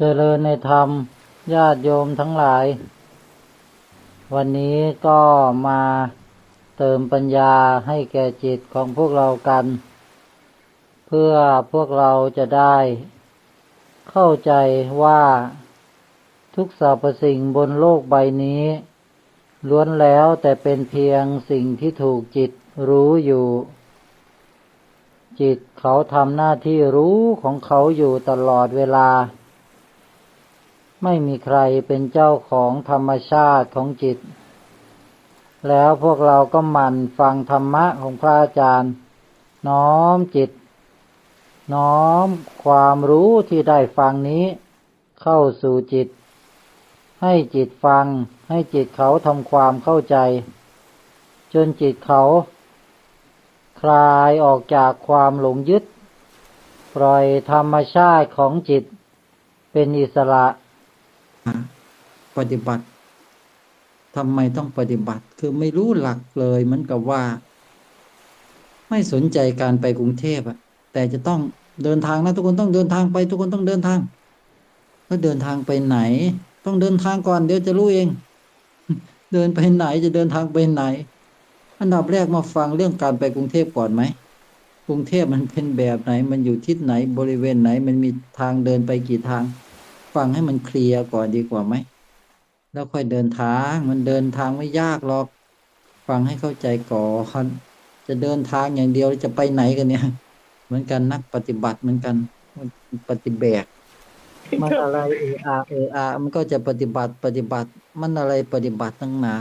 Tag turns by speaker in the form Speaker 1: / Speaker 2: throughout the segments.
Speaker 1: เจริญในธรรมญาติโยมทั้งหลาย วันนี้ก็มาเติมปัญญาให้แก่จิตของพวกเรากัน เพื่อพวกเราจะได้ เข้าใจว่าทุกสรรพสิ่งบนโลกใบนี้ ล้วนแล้วแต่เป็นเพียงสิ่งที่ถูกจิตรู้อยู่ จิตเขาทำหน้าที่รู้ของเขาอยู่ตลอดเวลา ไม่มีใครเป็นเจ้าของธรรมชาติของจิต แล้วพวกเราก็หมั่นฟังธรรมะของพระอาจารย์ น้อมจิต น้อมความรู้ที่ได้ฟังนี้ เข้าสู่จิต ให้จิตฟัง ให้จิตเขาทำความเข้าใจ จนจิตเขา คลายออกจากความหลงยึด ปล่อยธรรมชาติของจิต เป็นอิสระ
Speaker 2: ปฏิบัติทำไมต้องปฏิบัติ คือไม่รู้หลักเลยเหมือนกับว่า ไม่สนใจการไปกรุงเทพอะแต่จะต้องเดินทางนะทุกคนต้องเดินทางไปทุกคนต้องเดินทางแล้วเดินทางไปไหน ต้องเดินทางก่อนเดี๋ยวจะรู้เอง เดินไปไหนจะเดินทางไปไหน อันดับแรกมาฟังเรื่องการไปกรุงเทพก่อนไหมกรุงเทพมันเป็นแบบไหน มันอยู่ทิศไหนบริเวณไหน มันมีทางเดินไปกี่ทาง ฟังให้มันเคลียร์ก่อนดีกว่าไหม แล้วค่อยเดินทาง มันเดินทางไม่ยากหรอก ฟังให้เข้าใจก่อนจะเดินทางอย่างเดียวจะไปไหนกันเนี่ย เหมือนกันนักปฏิบัติเหมือนกันมันปฏิแบกมันอะไรเออาเออามันก็จะปฏิบัติปฏิบัติ มันอะไรปฏิบัติตั้งหนา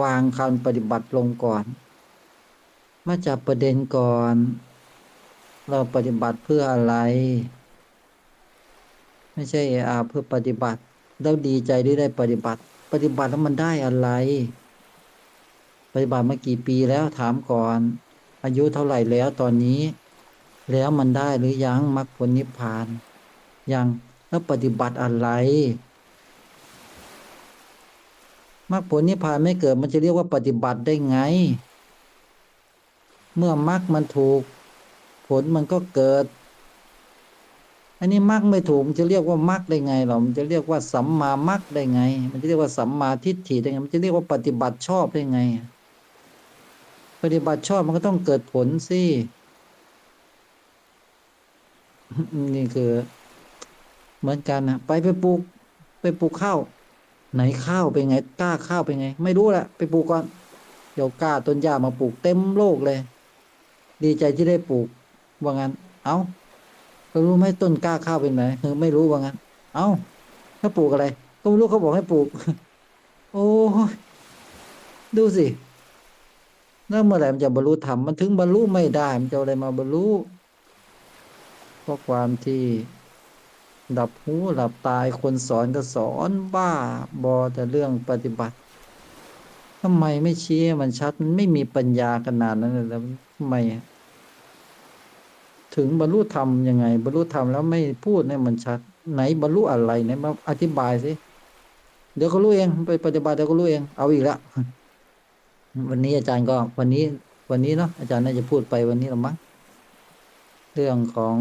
Speaker 2: วางคำปฏิบัติลงก่อน มาจับประเด็นก่อน เราปฏิบัติเพื่ออะไร ไม่ใช่เออาเพื่อปฏิบัติ แล้วดีใจที่ได้ปฏิบัติ ปฏิบัติแล้วมันได้อะไร ปฏิบัติมากี่ปีแล้วถามก่อน อายุเท่าไหร่แล้วตอนนี้ แล้วมันได้หรือยังมรรคผลนิพพาน ยังแล้วปฏิบัติอะไรมรรคผลนิพพานไม่เกิดมันจะเรียกว่าปฏิบัติได้ไง เมื่อมรรคมันถูก ผลมันก็เกิด อันนี้มรรคไม่ถูกมันจะเรียกว่ามรรคได้ไงหรอมันจะเรียกว่าสัมมามรรคได้ไง มันจะเรียกว่าสัมมาทิฏฐิได้ไง มันจะเรียกว่าปฏิบัติชอบได้ไง ปฏิบัติชอบมันก็ต้องเกิดผลสินี่คือ เหมือนกันนะไปไปปลูก ไปปลูกข้าวไหนข้าวเป็นไงกล้าข้าวเป็นไง ไม่รู้แหละไปปลูกก่อนเดี๋ยวกล้าต้นหญ้ามาปลูกเต็มโลกเลย ดีใจที่ได้ปลูกว่างั้น เอา้า รารู้ไหมต้นกล้าข้าวเป็นไหนเออไม่รู้ว่างั้น เอา้า ถ้าปลูกอะไร ก็ไม่รู้เขาบอกให้ปลูก โอ้ดูสิแล้วเมื่อไหร่มันจะบรรลุธรรมมันถึงบรรลุไม่ได้ มันจะอะไรมาบรรลุเพราะความที่ดับหูหลับตายคนสอนก็สอนบ้าบอแต่เรื่องปฏิบัติทำไมไม่ชี้มันชัด มันไม่มีปัญญาขนาดนั้นเลยแล้วทำไมอะ ถึงบรรลุธรรมยังไง บรรลุธรรมแล้วไม่พูดให้มันชัด ไหนบรรลุอะไรไหนมาอธิบายสิเดี๋ยวก็รู้เองไปปฏิบัติเดี๋ยวก็รู้เองเอาอีกแล้ววันนี้อาจารย์ก็วันนี้ วันนี้เนาะอาจารย์น่าจะพูดไปวันนี้หรือมั้งเรื่องของ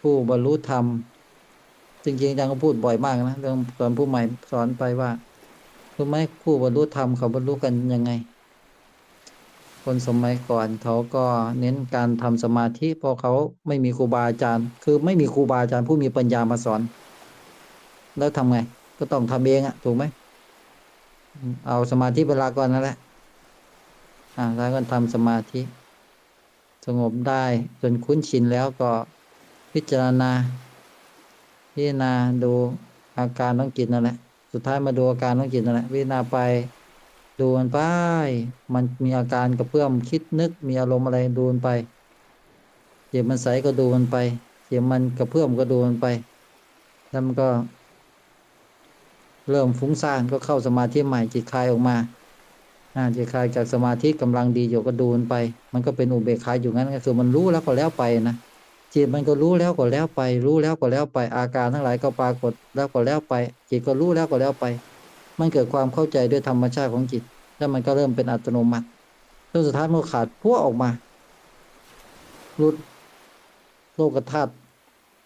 Speaker 2: ผู้บรรลุธรรมจริงๆอาจารย์ก็พูดบ่อยมากนะเรื่องสอนผู้ใหม่สอนไปว่ารู้ไหมผู้บรรลุธรรมเขาบรรลุกันยังไง คนสมัยก่อนเขาก็เน้นการทำสมาธิเพราะเขาไม่มีครูบาอาจารย์ คือไม่มีครูบาอาจารย์ผู้มีปัญญามาสอน แล้วทำไง ก็ต้องทำเองอะถูกไหมเอาสมาธิเวลาก่อนนั่นแหละอ่าแล้วก็ทำสมาธิ สงบได้จนคุ้นชินแล้วก็พิจารณา พิจารณาดูอาการต้องจิตนั่นแหละ สุดท้ายมาดูอาการต้องจิตนั่นแหละพิจารณาไป ดูมันไป มันมีอาการกระเพื่อมคิดนึกมีอารมณ์อะไรดูมันไป เจ็บมันใสก็ดูมันไป เจ็บมันกระเพื่อมก็ดูมันไป แล้วมันก็ เริ่มฟุ้งซ่านก็เข้าสมาธิใหม่จิตคลายออกมาจิตคลายจากสมาธิกำลังดีอยู่ก็ดูมันไป มันก็เป็นอุเบกขาอยู่งั้นก็คือมันรู้แล้วก็แล้วไปนะจิตมันก็รู้แล้วก็แล้วไป รู้แล้วก็แล้วไป อาการทั้งหลายก็ปรากฏแล้วก็แล้วไป จิตก็รู้แล้วก็แล้วไป มันเกิดความเข้าใจด้วยธรรมชาติของจิต แล้วมันก็เริ่มเป็นอัตโนมัติจนสุดท้ายมันขาดพัวออกมาหลุดโลกธาตุ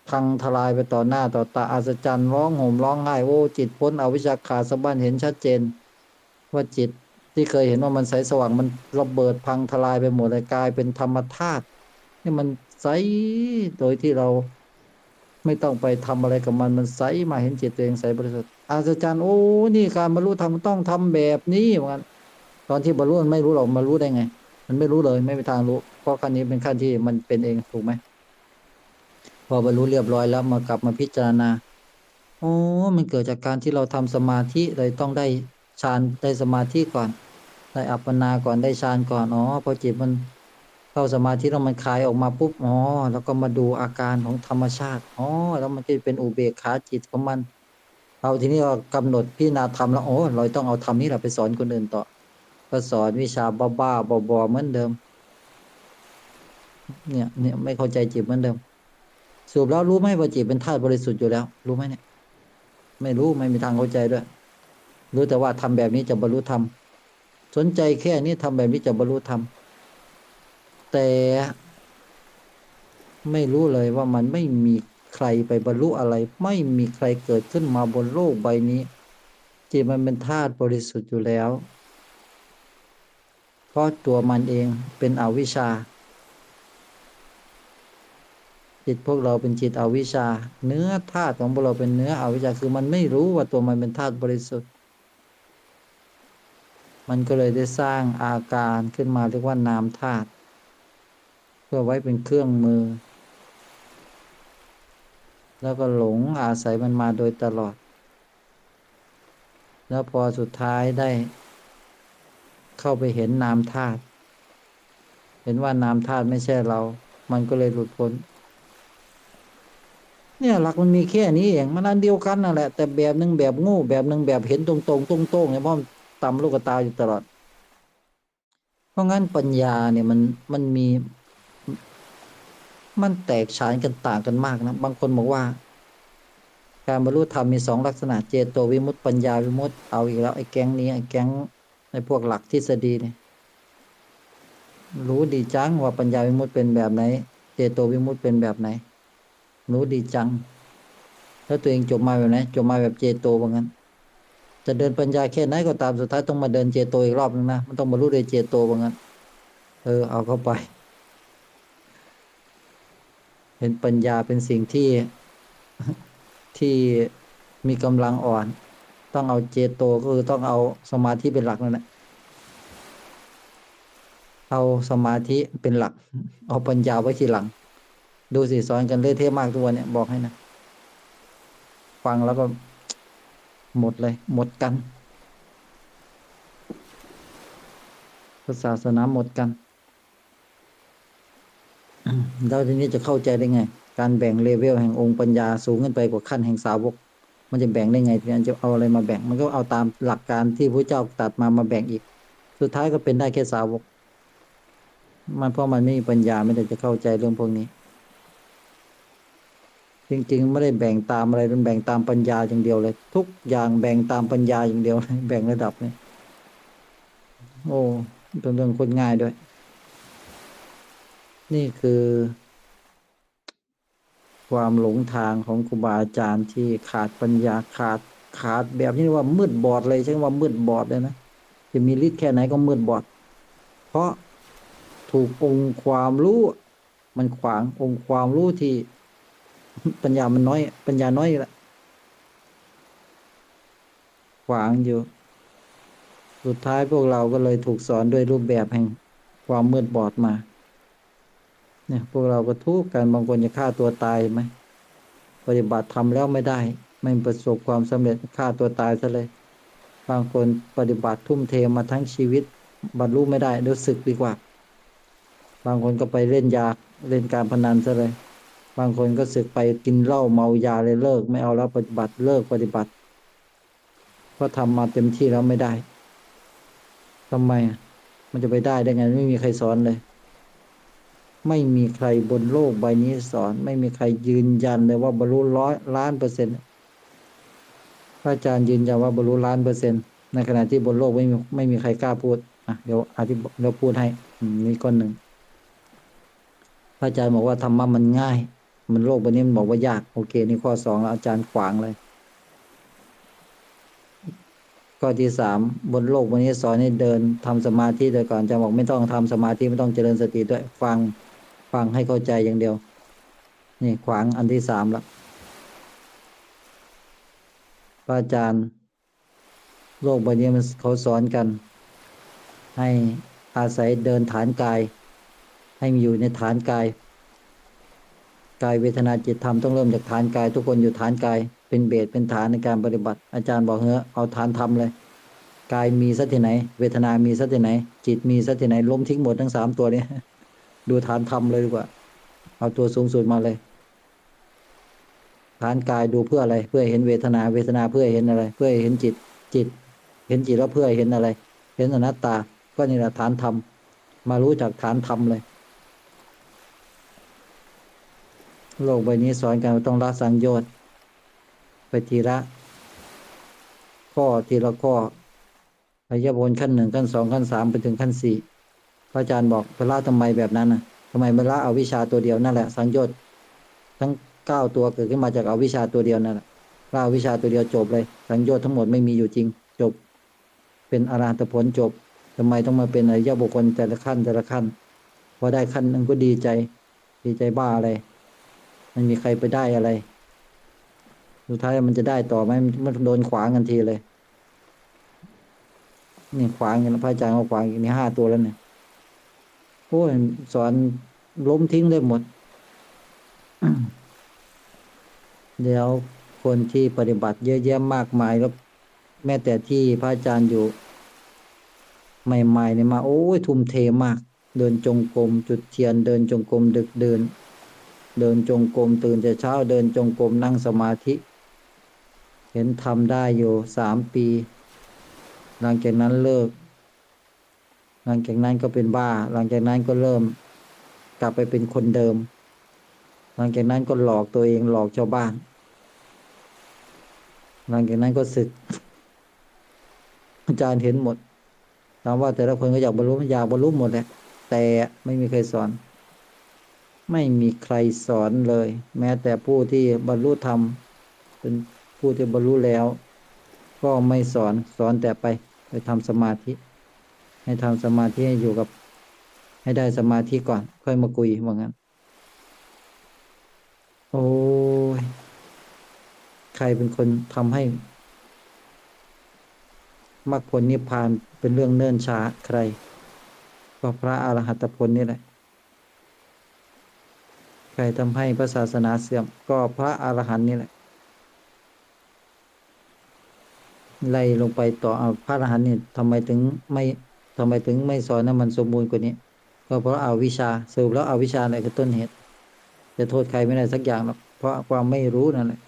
Speaker 2: พังทลายไปต่อหน้าต่อตาอัศจรรย์ร้องห่มร้องไห้โอ้จิตพ้นอวิชชาขาดสะบั้นเห็นชัดเจน ว่าจิตที่เคยเห็นว่ามันใสสว่างมันระเบิดพังทลายไปหมดเลยกลายเป็นธรรมธาตุนี่มันใสโดยที่เราไม่ต้องไปทำอะไรกับมันมันใสมาเห็นจิตตัวเองใสบริสุทธิ์ อัศจรรย์โอ้นี่การบรรลุธรรมต้องทำแบบนี้เหมือนกันตอนที่บรรลุมันไม่รู้หรอกมารู้ได้ไง มันไม่รู้เลยไม่มีทางรู้ เพราะขั้นนี้เป็นขั้นที่มันเป็นเองถูกไหมพอบรรลุเรียบร้อยแล้วมากลับมาพิจารณาโอ้มันเกิดจากการที่เราทำสมาธิเลยต้องได้ฌานได้สมาธิก่อน ได้อัปปนาก่อนได้ฌานก่อนอ๋อพอจิตมันเข้าสมาธิแล้วมันคลายออกมาปุ๊บอ๋อแล้วก็มาดูอาการของธรรมชาติอ๋อแล้วมันก็จะเป็นอุเบกขาจิตของมัน เอาทีนี้เรากำหนดพิจารณาธรรมแล้วโอ้เราต้องเอาธรรมนี้แหละไปสอนคนอื่นต่อ ก็สอนวิชาบ้าๆบอๆเหมือนเดิม เนี่ยเนี่ยไม่เข้าใจจิตเหมือนเดิมสรุปแล้วรู้ไหมว่าจิตเป็นธาตุบริสุทธิ์อยู่แล้ว รู้ไหมเนี่ย ไม่รู้ไม่มีทางเข้าใจด้วย รู้แต่ว่าทำแบบนี้จะบรรลุธรรมสนใจแค่นี้ทำแบบนี้จะบรรลุธรรมแต่ไม่รู้เลยว่ามันไม่มี ใครไปบรรลุอะไร ไม่มีใครเกิดขึ้นมาบนโลกใบนี้ จิตมันเป็นธาตุบริสุทธิ์อยู่แล้ว เพราะตัวมันเองเป็นอวิชชา จิตพวกเราเป็นจิตอวิชชา เนื้อธาตุของพวกเราเป็นเนื้ออวิชชาคือมันไม่รู้ว่าตัวมันเป็นธาตุบริสุทธิ์ มันก็เลยได้สร้างอาการขึ้นมาเรียกว่านามธาตุเพื่อไว้เป็นเครื่องมือ แล้วก็หลงอาศัยมันมาโดยตลอด แล้วพอสุดท้ายได้ เข้าไปเห็นนามธาตุเห็นว่านามธาตุไม่ใช่เรา มันก็เลยหลุดพ้น เนี่ยหลักมันมีแค่นี้เองมันอันเดียวกันนั่นแหละ แต่แบบหนึ่งแบบง่แบบหนึ่งแบบเห็นตรงๆตรงๆเนี่ยเพราะมันตำลูกตาอยู่ตลอด เพราะงั้นปัญญาเนี่ยมันมันมี มันแตกฉานกันต่างกันมากนะ บางคนบอกว่า การบรรลุธรรมมีสองลักษณะเจโตวิมุตติปัญญาวิมุตติเอาอีกแล้วไอ้แก๊งนี้ไอ้แก๊งในพวกหลักทฤษฎีเนี่ยรู้ดีจังว่าปัญญาวิมุตติเป็นแบบไหน เจโตวิมุตติเป็นแบบไหน รู้ดีจัง แล้วตัวเองจบมาแบบไหนจบมาแบบเจโตว่างั้น จะเดินปัญญาแค่ไหนก็ตามสุดท้ายต้องมาเดินเจโตอีกรอบนึงนะมันต้องบรรลุโดยเจโตว่างั้น เออเอาเข้าไป เห็นปัญญาเป็นสิ่งที่ที่มีกำลังอ่อน ต้องเอาเจโตก็คือต้องเอาสมาธิเป็นหลักนั่นแหละเอาสมาธิเป็นหลัก เอาปัญญาไว้ทีหลัง ดูสิสอนกันเละเทะมากทุกวันเนี่ยบอกให้นะ ฟังแล้วก็หมดเลย หมดกันศาสนาหมดกัน แล้วทีนี้จะเข้าใจได้ไง การแบ่งเลเวลแห่งองค์ปัญญาสูงขึ้นไปกว่าขั้นแห่งสาวก มันจะแบ่งได้ไงทีนั้นจะเอาอะไรมาแบ่ง มันก็เอาตามหลักการที่พระเจ้าตัดมามาแบ่งอีก สุดท้ายก็เป็นได้แค่สาวก มันเพราะมันไม่มีปัญญาไม่ได้จะเข้าใจเรื่องพวกนี้ จริงๆไม่ได้แบ่งตามอะไรมันแบ่งตามปัญญาอย่างเดียวเลย ทุกอย่างแบ่งตามปัญญาอย่างเดียวเลยแบ่งระดับเนี่ยโอ้เป็นเรื่องคนง่ายด้วย นี่คือ ความหลงทางของครูบาอาจารย์ที่ขาดปัญญาขาดขาดแบบที่ว่ามืดบอดเลยใช่ว่ามืดบอดเลยนะจะมีฤทธิ์แค่ไหนก็มืดบอด เพราะถูกองค์ความรู้มันขวางองค์ความรู้ที่ ปัญญามันน้อย ปัญญาน้อยละขวางอยู่ สุดท้ายพวกเราก็เลยถูกสอนด้วยรูปแบบแห่งความมืดบอดมา เนี่ย พวกเราก็ทุกข์กันบางคนจะฆ่าตัวตายไหมปฏิบัติทำแล้วไม่ได้ ไม่ประสบความสำเร็จฆ่าตัวตายซะเลย บางคนปฏิบัติทุ่มเทมาทั้งชีวิต บรรลุไม่ได้เดี๋ยวศึกดีกว่า บางคนก็ไปเล่นยาเล่นการพนันซะเลย บางคนก็ศึกไปกินเหล้าเมายาเลยเลิก ไม่เอาแล้วปฏิบัติเลิกปฏิบัติเพราะทำมาเต็มที่แล้วไม่ได้ทำไมมันจะไปได้ได้ไงไม่มีใครสอนเลย ไม่มีใครบนโลกใบนี้สอน ไม่มีใครยืนยันเลยว่าบรรลุร้อยล้านเปอร์เซ็นต์พระอาจารย์ยืนยันว่าบรรลุล้านเปอร์เซ็นต์ในขณะที่บนโลกไม่มีไม่มีใครกล้าพูดอะเดี๋ยวอธิบเดี๋ยวพูดให้มนี่ก้อนหนึ่งพระอาจารย์บอกว่าธรรมะมันง่าย มันโลกใบนี้มันบอกว่ายากโอเค นี่ข้อสองแล้วอาจารย์ขวางเลยข้อที่สามบนโลกวันนี้สอนให้เดินทำสมาธิโดยก่อนจารย์บอกไม่ต้องทำสมาธิไม่ต้องเจริญสติด้วยฟัง ฟังให้เข้าใจอย่างเดียว นี่ขวางอันที่สามละพระอาจารย์ โลกใบนี้มันเขาสอนกัน ให้อาศัยเดินฐานกาย ให้มีอยู่ในฐานกาย กายเวทนาจิตธรรมต้องเริ่มจากฐานกาย ทุกคนอยู่ฐานกาย เป็นเบสเป็นฐานในการปฏิบัติ อาจารย์บอกเฮ้อเอาฐานธรรมเลยกายมีสักที่ไหน เวทนามีสักที่ไหน จิตมีสักที่ไหนล้มทิ้งหมดทั้งสามตัวนี้ ดูฐานธรรมเลยดีกว่า เอาตัวสูงสุดมาเลย ฐานกายดูเพื่ออะไร เพื่อเห็นเวทนา เวทนาเพื่อเห็นอะไร เพื่อเห็นจิต จิต เห็นจิตแล้วเพื่อเห็นอะไร เห็นอนัตตา ก็นี่แหละฐานธรรม มารู้จากฐานธรรมเลย โลกใบนี้สอนกันต้องละสังโยชน์ไปทีละ ข้อทีละข้ออริยบนขั้นหนึ่งขั้นสองขั้นสามไปถึงขั้นสี่ พระอาจารย์บอกพระละทำไมแบบนั้นนะทำไมไม่ละเอาวิชาตัวเดียวนั่นแหละสังโยชน์ทั้งเก้าตัวเกิดขึ้นมาจากเอาวิชาตัวเดียวนั่นแหละละเอาวิชาตัวเดียวจบเลย สังโยชน์ทั้งหมดไม่มีอยู่จริงจบ เป็นอรหันตผลจบทำไมต้องมาเป็นอริยบุคคลแต่ละขั้นแต่ละขั้นพอได้ขั้นนึงก็ดีใจ ดีใจบ้าอะไรมันมีใครไปได้อะไรสุดท้ายมันจะได้ต่อไหมมันโดนขวางกันทีเลยนี่ขวางกันพระอาจารย์เขาขวางอย่างนี้ห้าตัวแล้วเนี่ย โอ้ยสอนล้มทิ้งเลยหมด เดี๋ยวคนที่ปฏิบัติเยอะแยะมากมายแล้วแม้แต่ที่พระอาจารย์อยู่ ใหม่ๆเนี่ยมา โอ้ยทุ่มเทมาก เดินจงกรมจุดเทียน เดินจงกรมดึกเดิน เดินจงกรมตื่นแต่เช้า เดินจงกรมนั่งสมาธิ เห็นทำได้อยู่สามปี หลังจากนั้นเลิก หลังจากนั้นก็เป็นบ้า หลังจากนั้นก็เริ่มกลับไปเป็นคนเดิม หลังจากนั้นก็หลอกตัวเองหลอกชาวบ้าน หลังจากนั้นก็สึก อาจารย์เห็นหมดถามว่าแต่ละคนก็อยากบรรลุอยากบรรลุหมดแหละแต่ไม่มีใครสอน ไม่มีใครสอนเลย แม้แต่ผู้ที่บรรลุธรรมเป็นผู้ที่บรรลุแล้ว ก็ไม่สอนสอนแต่ไปไปทำสมาธิ ให้ทำสมาธิให้อยู่กับ ให้ได้สมาธิก่อน ค่อยมาคุยว่างั้น โอ้ย ใครเป็นคนทำให้มรรคผลนิพพานเป็นเรื่องเนิ่นช้าใคร ก็พระอรหัตผลนี่แหละ ใครทำให้พระศาสนาเสื่อม ก็พระอรหันต์นี่แหละไล่ลงไปต่ออพระอรหันต์นี่ทำไมถึงไม่ ทำไมถึงไม่สอนให้มันสมบูรณ์กว่านี้ ก็เพราะเอาวิชาสรุปแล้วเอาวิชาอะไรคือต้นเหตุ จะโทษใครไม่ได้สักอย่างหรอกเพราะความไม่รู้นั่นแหละ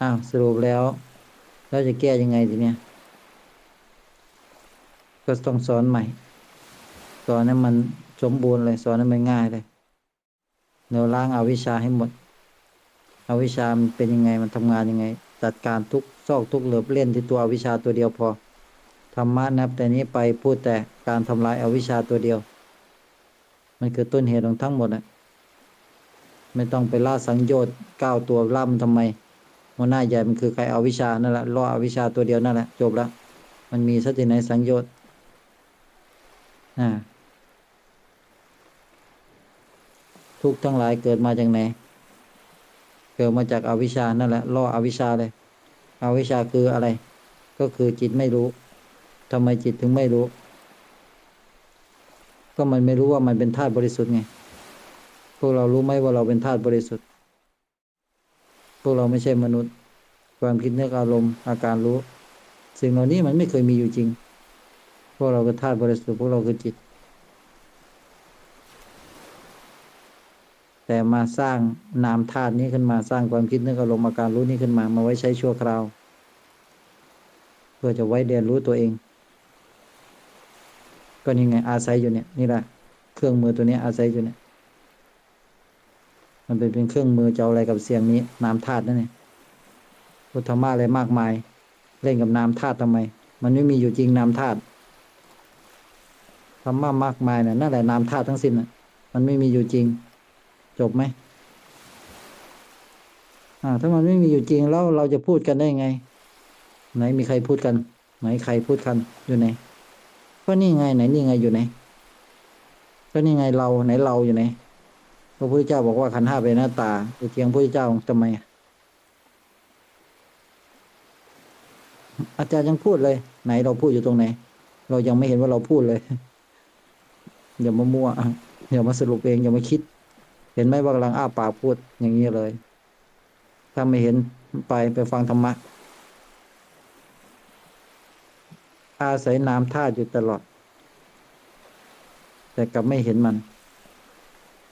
Speaker 2: อ้าวสรุปแล้วเราจะแก้ยังไงทีเนี้ยก็ต้องสอนใหม่ สอนให้มันสมบูรณ์เลย สอนให้มันง่ายเลยเดี๋ยวล้างอาวิชาให้หมดอาวิชามันเป็นยังไงมันทำงานยังไง จัดการทุกซอกทุกเหลือบเล่นที่ตัวอวิชาตัวเดียวพอ ธรรมะนับ แต่นี้ไปพูดแต่การทำลายอาวิชชาตัวเดียว มันคือต้นเหตุของทั้งหมดอะไม่ต้องไปล่าสังโยชน์ก้าตัวล่ามันทำไมหัวหน้าใหญ่มันคือใครเอาวิชานั่นแหละล่ออวิชาตัวเดียวนั่นแหละจบแล้วมันมีสติไหนสังโยชน์อ่าทุกทั้งหลายเกิดมาจากไหนเกิดมาจากอาวิชชานั่นแหละล่ออวิชชาเลยอวิชชาคืออะไร ก็คือจิตไม่รู้ ทำไมจิตถึงไม่รู้ ก็มันไม่รู้ว่ามันเป็นธาตุบริสุทธิ์ไงพวกเรารู้ไหมว่าเราเป็นธาตุบริสุทธิ์ พวกเราไม่ใช่มนุษย์ ความคิดนึกอารมณ์อาการรู้ สิ่งเหล่านี้มันไม่เคยมีอยู่จริง พวกเราคือธาตุบริสุทธิ์พวกเราคือจิต แต่มาสร้างนามธาตุนี้ขึ้นมาสร้างความคิดนึกอารมณ์อาการรู้นี้ขึ้นมามาไว้ใช้ชั่วคราว เพื่อจะไว้เรียนรู้ตัวเอง ก็นี่ไง อาศัยอยู่เนี่ยนี่แหละเครื่องมือตัวนี้อาศัยอยู่เนี่ย มันเป็นเป็นเครื่องมือจะเอาอะไรกับเสียงนี้นามธาตุนั่นเองพุทธมาอะไรมากมาย เล่นกับนามธาตุทำไม มันไม่มีอยู่จริงนามธาตุธรรมะมากมายเนี่ยนั่นแหละนามธาตุทั้งสิ้นน่ะ มันไม่มีอยู่จริง จบไหมอ่า ถ้ามันไม่มีอยู่จริงแล้วเราจะพูดกันได้ไง ไหนมีใครพูดกัน ไหนใครพูดกันอยู่ไหน ก็นี่ไงไหนนี่ไงอยู่ไหนก็นี่ไงเราไหนเราอยู่ไหนพระพุทธเจ้าบอกว่าขันห้าเป็นหน้าตาจะเทียงพระพุทธเจ้าทำไม อาจารย์ยังพูดเลย ไหนเราพูดอยู่ตรงไหน เรายังไม่เห็นว่าเราพูดเลยอย่ามามั่วอย่ามาสรุปเองอย่ามาคิด เห็นไหมว่ากำลังอ้าปากพูดอย่างนี้เลย ถ้าไม่เห็นไปไปฟังธรรมะ อาศัยนามธาตุอยู่ตลอด แต่กลับไม่เห็นมัน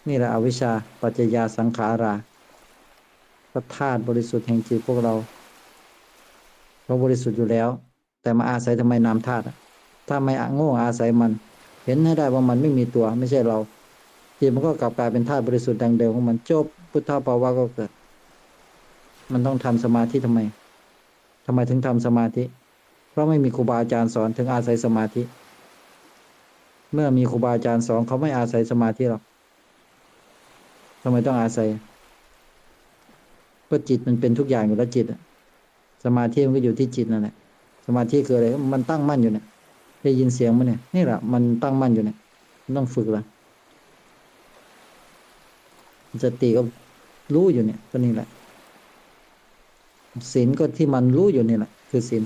Speaker 2: นี่แหละอวิชชาปัจจยาสังขาราพระธาตุบริสุทธิ์แห่งจิตพวกเราเราบริสุทธิ์อยู่แล้ว แต่มาอาศัยทำไมนามธาตุถ้าไม่โง่อาศัยมัน เห็นให้ได้ว่ามันไม่มีตัว ไม่ใช่เราจิตมันก็กลับกลายเป็นธาตุบริสุทธิ์ดังเดิมของมันจบพุทธภาวะก็เกิด มันต้องทำสมาธิทำไมทำไมถึงทำสมาธิ เพราะไม่มีครูบาอาจารย์สอนถึงอาศัยสมาธิ เมื่อมีครูบาอาจารย์สอนเขาไม่อาศัยสมาธิหรอกทำไมต้องอาศัยก็จิตมันเป็นทุกอย่างอยู่แล้วจิตสมาธิมันก็อยู่ที่จิตนั่นแหละสมาธิคืออะไรมันตั้งมั่นอยู่เนี่ยได้ยินเสียงมันเนี่ยนี่แหละมันตั้งมั่นอยู่เนี่ยต้องฝึกละสติก็รู้อยู่เนี่ยก็นี่แหละศีลก็ที่มันรู้อยู่นี่แหละคือศีล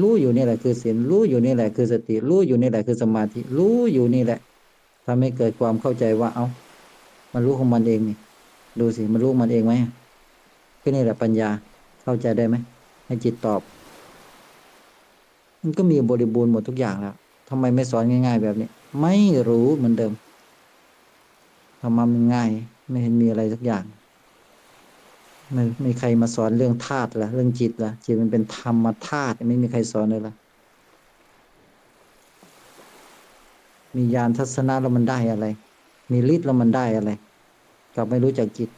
Speaker 2: รู้อยู่นี่แหละคือศีลรู้อยู่นี่แหละคือสติ รู้อยู่นี่แหละคือสมาธิ รู้อยู่นี่แหละทำให้เกิดความเข้าใจว่า เอามันรู้ของมันเองนี่ ดูสิมันรู้มันเองไหมก็นี่แหละปัญญาเข้าใจได้ไหมให้จิตตอบ มันก็มีบริบูรณ์หมดทุกอย่างแล้วทำไมไม่สอนง่าย ๆ แบบนี้ ไม่รู้เหมือนเดิมทำมามันง่าย ไม่เห็นมีอะไรสักอย่าง ไม่ไม่ใครมาสอนเรื่องธาตุละเรื่องจิตละจิตมันเป็นธรรมธาตุไม่มีใครสอนเลยละมีญาณทัศนะแล้วมันได้อะไร มีฤทธิ์แล้วมันได้อะไรกลับไม่รู้จักจิต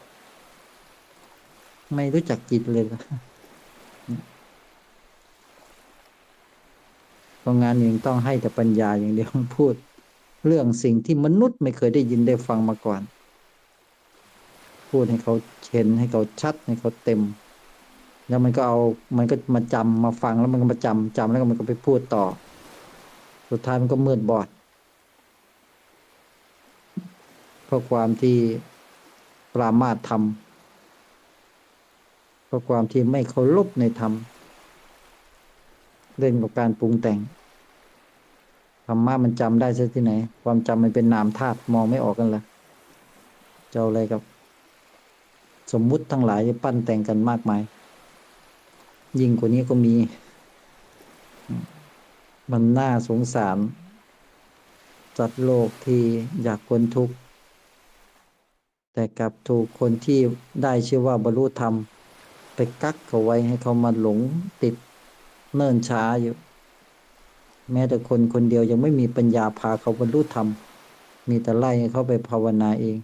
Speaker 2: ไม่รู้จักจิตเลยละเพราะงานเองต้องให้แต่ปัญญาอย่างเดียวพูด เรื่องสิ่งที่มนุษย์ไม่เคยได้ยินได้ฟังมาก่อน พูดให้เขาเห็นให้เขาชัดให้เขาเต็ม แล้วมันก็เอามันก็มาจำมาฟังแล้วมันก็มาจำจำแล้วมันก็ไปพูดต่อ สุดท้ายมันก็มืดบอดเพราะความที่ปรามาทธรรมเพราะความที่ไม่เคารพในธรรมเล่นกับการปรุงแต่งธรรมะมันจำได้ซะที่ไหน ความจำมันเป็นนามธาตุมองไม่ออกกันละจะเอาอะไรกับ สมมุติทั้งหลายจะปั้นแต่งกันมากมาย ยิ่งกว่านี้ก็มี มันน่าสงสารจัดโลกที่อยากพ้นทุกข์ แต่กลับถูกคนที่ได้ชื่อว่าบรรลุธรรม ไปกักเขาไว้ให้เขามาหลงติดเนิ่นช้าอยู่ แม้แต่คนคนเดียวยังไม่มีปัญญาพาเขาบรรลุธรรม มีแต่ไล่ให้เขาไปภาวนาเอง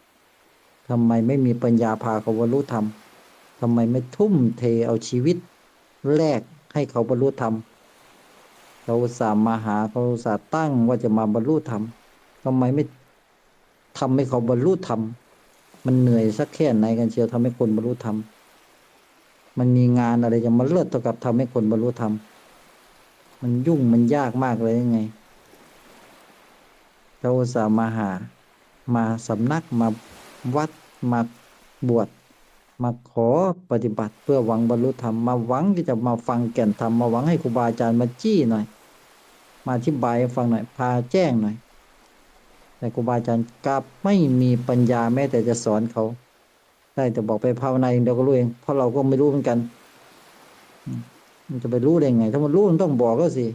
Speaker 2: ทำไมไม่มีปัญญาพาเขาบรรลุธรรมทำไมไม่ทุ่มเทเอาชีวิตแลกให้เขาบรรลุธรรม เขาสาห์มาหาเขาสาห์ตั้งว่าจะมาบรรลุธรรมทำไมไม่ทำให้เขาบรรลุธรรมมันเหนื่อยสักแค่ไหนกันเชียวทำให้คนบรรลุธรรมมันมีงานอะไรจะมาเลิศเท่ากับทำให้คนบรรลุธรรมมันยุ่งมันยากมากเลยยังไงเขาสาห์มาหามาสำนักมา วัดมาบวชมาขอปฏิบัติเพื่อหวังบรรลุธรรมมาหวังที่จะมาฟังแก่นธรรมมาหวังให้ครูบาอาจารย์มาจี้หน่อย มาอธิบายฟังหน่อยพาแจ้งหน่อย แต่ครูบาอาจารย์กลับไม่มีปัญญาแม้แต่จะสอนเขาได้แต่บอกไปภาวนาเองเดียวก็รู้เองเพราะเราก็ไม่รู้เหมือนกัน มันจะไปรู้ได้ไง ถ้ามันรู้มันต้องบอกก็สิ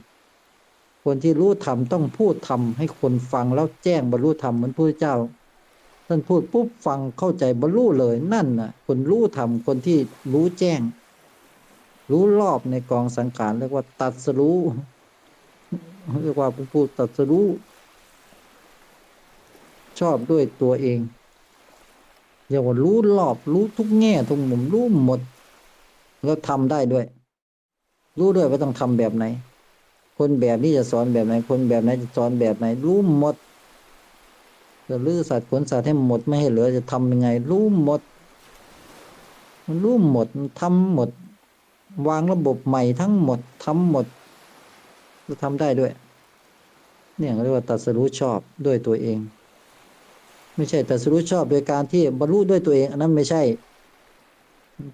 Speaker 2: คนที่รู้ธรรมต้องพูดธรรมให้คนฟังแล้วแจ้งบรรลุธรรมเหมือนพระเจ้า ท่านพูดปุ๊บฟังเข้าใจบรรลุเลยนั่นน่ะ คนรู้ธรรมคนที่รู้แจ้ง รู้รอบในกองสังขารเรียกว่าตัดสรู้เรียกว่าเป็นผู้ตัดสรู้ชอบด้วยตัวเองเรียกว่ารู้รอบรู้ทุกแง่ทุกมุมรู้หมด แล้วทำได้ด้วย รู้ด้วยว่าต้องทำแบบไหน คนแบบนี้จะสอนแบบไหน คนแบบไหนจะสอนแบบไหน รู้หมด จะลื้อสัตว์ขนสัตว์ให้หมดไม่ให้เหลือจะทำยังไง รู้หมด มันรู้หมดมันทำหมด วางระบบใหม่ทั้งหมดทำหมดจะทำได้ด้วย เนี่ยเรียกว่าตรัดสรู้ชอบด้วยตัวเอง ไม่ใช่ตรัดสรู้ชอบโดยการที่บรรลุด้วยตัวเอง อันนั้นไม่ใช่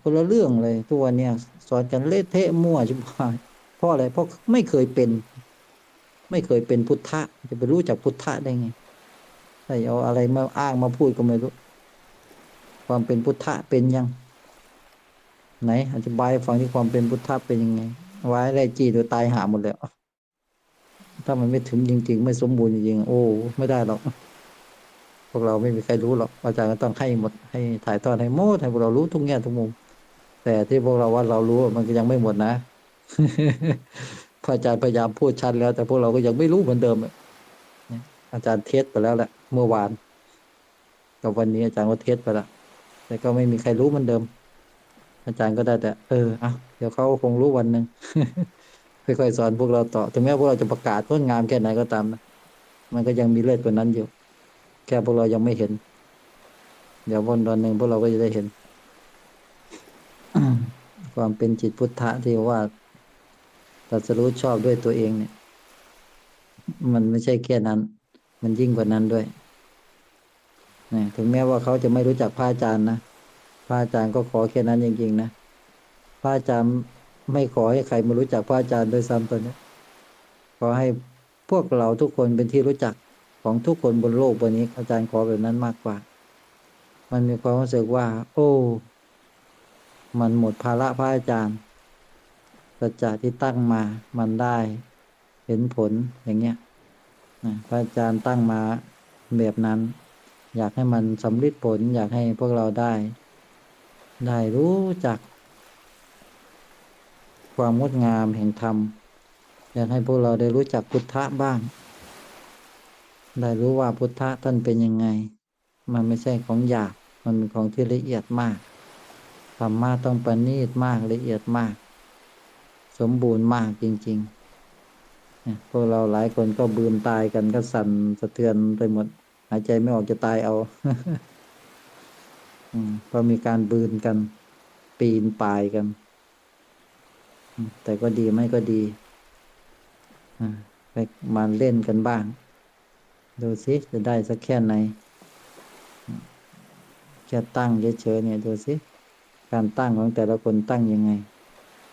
Speaker 2: คนละเรื่องเลยทุกวันเนี่ยสอนกันเละเทะมั่วชิบหายเพราะอะไรเพราะไม่เคยเป็น ไม่เคยเป็นพุทธะจะไปรู้จักพุทธะได้ไง ช่เอาอะไรมาอ้างมาพูดก็ไม่รู้ ความเป็นพุทธะเป็นยัง ไหนอธิบายฟังที่ความเป็นพุทธะเป็นยังไง ไว้ได้จีตัวตายหาหมดแล้ว ถ้ามันไม่ถึงจริง ๆ ไม่สมบูรณ์จริงๆโอ้ไม่ได้หรอกพวกเราไม่มีใครรู้หรอกอาจารย์ก็ต้องให้หมดให้ถ่ายทอดให้หมดให้พวกเรารู้ทุกแง่ทุกมุม แต่ที่พวกเราว่าเรารู้มันก็ยังไม่หมดนะพระอาจารย์พยายามพูดชัดแล้ว แต่พวกเราก็ยังไม่รู้เหมือนเดิมอะเนี่ย อาจารย์เทสไปแล้วแหละเมื่อวาน กับวันนี้อาจารย์ก็เทสไปแล้วแต่ก็ไม่มีใครรู้มือนเดิม อาจารย์ก็ได้แต่ เอออะเดี๋ยวเขาคงรู้วันหนึ่งค่อยๆสอนพวกเราต่อถึงแม้พวกเราจะประกาศงดงามแค่ไหนก็ตามนะมันก็ยังมีเลือดกว่านั้นอยู่ แค่พวกเรายังไม่เห็น เดี๋ยววันวันหนึ่งพวกเราก็จะได้เห็น ความเป็นจิตพุทธะที่ว่าตรัสรู้ชอบด้วยตัวเองเนี่ย มันไม่ใช่แค่นั้น มันยิ่งกว่านั้นด้วยนะถึงแม้ว่าเขาจะไม่รู้จักพระอาจารย์นะพระอาจารย์ก็ขอแค่นั้นจริงๆนะพระอาจารย์ไม่ขอให้ใครมารู้จักพระอาจารย์โดยซ้ำตอนนี้ขอให้พวกเราทุกคนเป็นที่รู้จักของทุกคนบนโลกบนนี้ อาจารย์ขอแบบนั้นมากกว่า มันมีความรู้สึกว่า โอ้ มันหมดภาระพระอาจารย์สัจจะที่ตั้งมา มันได้ เห็นผลอย่างเงี้ย พระอาจารย์ตั้งมาแบบนั้น อยากให้มันสำลิดผล อยากให้พวกเราได้ ได้รู้จัก ความงดงามแห่งธรรม อยากให้พวกเราได้รู้จักพุทธะบ้าง ได้รู้ว่าพุทธะท่านเป็นยังไง มันไม่ใช่ของหยาบมันเป็นของที่ละเอียดมากธรรมะต้องประณีตมากละเอียดมาก สมบูรณ์มากจริง ๆ พวกเราหลายคนก็บืนตายกันก็สั่นสะเทือนไปหมด หายใจไม่ออกจะตายเอาเพราะมีการบืนกัน ปีนป่ายกัน แต่ก็ดีไม่ก็ดีไปมาเล่นกันบ้าง ดูสิจะได้สักแค่ไหนแค่ตั้งเฉยๆเนี่ยดูสิการตั้งของแต่ละคนตั้งยังไง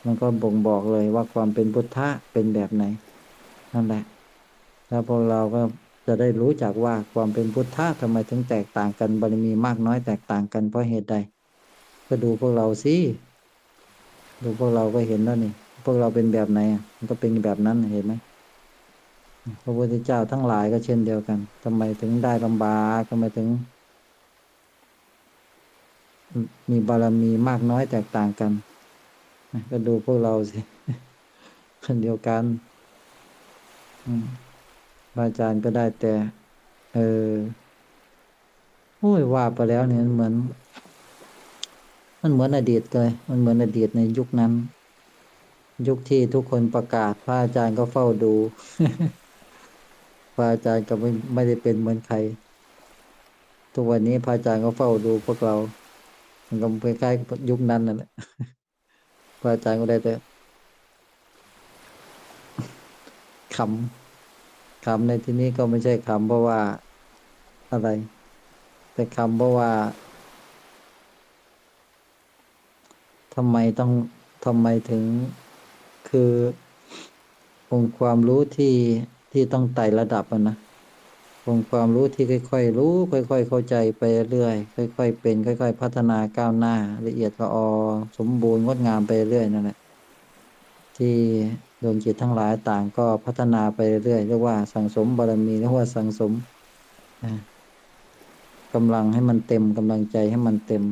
Speaker 2: มันก็บ่งบอกเลยว่าความเป็นพุทธะเป็นแบบไหน นั่นแหละแล้วพวกเราก็จะได้รู้จักว่าความเป็นพุทธะทำไมถึงแตกต่างกันบารมีมากน้อยแตกต่างกันเพราะเหตุใด ก็ดูพวกเราสิดูพวกเราก็เห็นแล้วนี่ พวกเราเป็นแบบไหนมันก็เป็นแบบนั้นเห็นไหมพระพุทธเจ้าทั้งหลายก็เช่นเดียวกันทำไมถึงได้ลำบากทำไมถึง มีบารมีมากน้อยแตกต่างกัน ก็ดูพวกเราสิคนเดียวกัน พระอาจารย์ก็ได้แต่ เออโอ้ยว่าไปแล้วเนี่ยมันเหมือน มันเหมือนอดีตเลย มันเหมือนอดีตในยุคนั้น ยุคที่ทุกคนประกาศ พระอาจารย์ก็เฝ้าดู พระอาจารย์ก็ไม่ไม่ได้เป็นเหมือนใคร ทุกวันนี้พระอาจารย์ก็เฝ้าดูพวกเรา มันก็คล้ายๆยุคนั้นนั่นแหละพระอาจารย์ก็ได้แต่ ขำขำในที่นี้ก็ไม่ใช่ขำเพราะว่าอะไร แต่ขำเพราะว่าทำไมต้องทำไมถึงคือองค์ความรู้ที่ที่ต้องไต่ระดับนะองค์ความรู้ที่ค่อย ๆ รู้ ค่อย ๆ เข้าใจไปเรื่อยค่อย ๆ เป็น ค่อย ๆ พัฒนาก้าวหน้า ละเอียดละออสมบูรณ์งดงามไปเรื่อยนั่นแหละที่ ดวงจิตทั้งหลายต่างก็พัฒนาไปเรื่อยเรียกว่าสังสมบารมีเรียกว่าสังสมอ่ากำลังให้มันเต็มกำลังใจให้มันเต็ม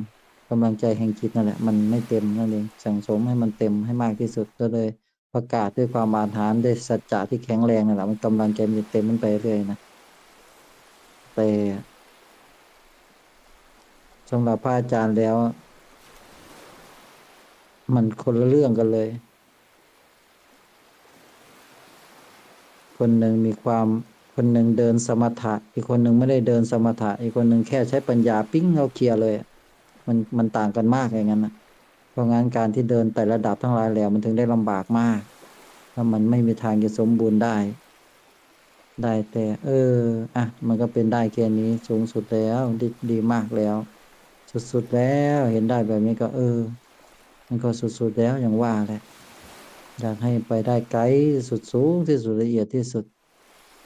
Speaker 2: กำลังใจแห่งจิตนั่นแหละ มันไม่เต็มนั่นเองสังสมให้มันเต็มให้มากที่สุดก็เลยประกาศด้วยความอาถรรพ์ด้วยสัจจะที่แข็งแรงนั่นแหละมันกำลังใจมันเต็มมันไปเรื่อยนะแต่สำหรับพระอาจารย์แล้ว มันคนละเรื่องกันเลย คนหนึ่งมีความคนหนึ่งเดินสมถะ อีกคนหนึ่งไม่ได้เดินสมถะ อีกคนหนึ่งแค่ใช้ปัญญาปิ้งเอาเคลียร์เลย มันมันต่างกันมากอย่างนั้นนะเพราะงั้นการที่เดินแต่ระดับทั้งหลายแหล่มันถึงได้ลำบากมากถ้ามันไม่มีทางจะสมบูรณ์ได้ ได้แต่ เออ อะ มันก็เป็นได้แค่นี้สูงสุดแล้วดีดีมากแล้ว สุดๆแล้วเห็นได้แบบนี้ก็ เออ มันก็สุดๆแล้วอย่างว่าแหละ อยากให้ไปได้ไกลสุดสูงที่สุดละเอียดที่สุด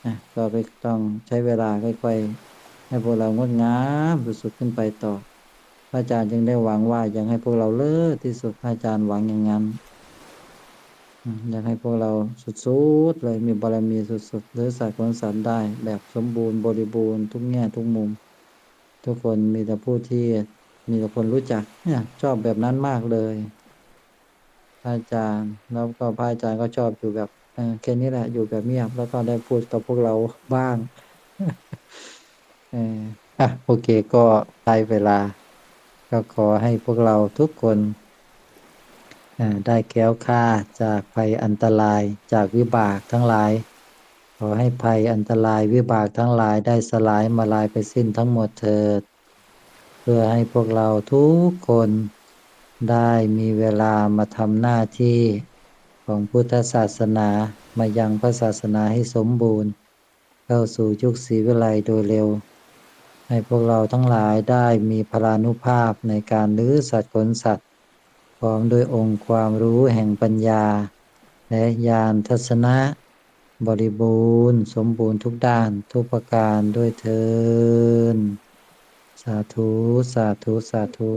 Speaker 2: อะก็ไปต้องใช้เวลาค่อยๆให้พวกเรางดงามสุดๆขึ้นไปต่อ พระอาจารย์จึงได้หวังว่าอยากให้พวกเราเลิศที่สุดพระอาจารย์หวังอย่างนั้นอยากให้พวกเราสุดๆเลยมีบารมีสุดๆหรือสัตว์คนสัตว์ได้แบบสมบูรณ์บริบูรณ์ทุกแง่ทุกมุม ทุกคนมีแต่ผู้ที่มีแต่คนรู้จักเนี่ยชอบแบบนั้นมากเลย ระอาจารย์ แล้วก็พระอาจารย์ก็ชอบอยู่แบบแค่นี้แหละ อยู่แบบเงียบแล้วก็ได้พูดกับพวกเราบ้างเออโอเคก็ได้เวลา ก็ขอให้พวกเราทุกคนได้แก้วค่าจากภัยอันตรายจากวิบากทั้งหลาย ขอให้ภัยอันตรายวิบากทั้งหลายได้สลายมาลายไปสิ้นทั้งหมดเถิด เพื่อให้พวกเราทุกคน ได้มีเวลามาทำหน้าที่ของพุทธศาสนามายังพระศาสนาให้สมบูรณ์ เข้าสู่ยุคศรีวิไลโดยเร็ว ให้พวกเราทั้งหลายได้มีพลานุภาพในการลื้อสัตว์ขนสัตว์ พร้อมด้วยองค์ความรู้แห่งปัญญา และญาณทัศนะ บริบูรณ์ สมบูรณ์ทุกด้านทุกประการด้วยเทินสาธุ สาธุ สาธุ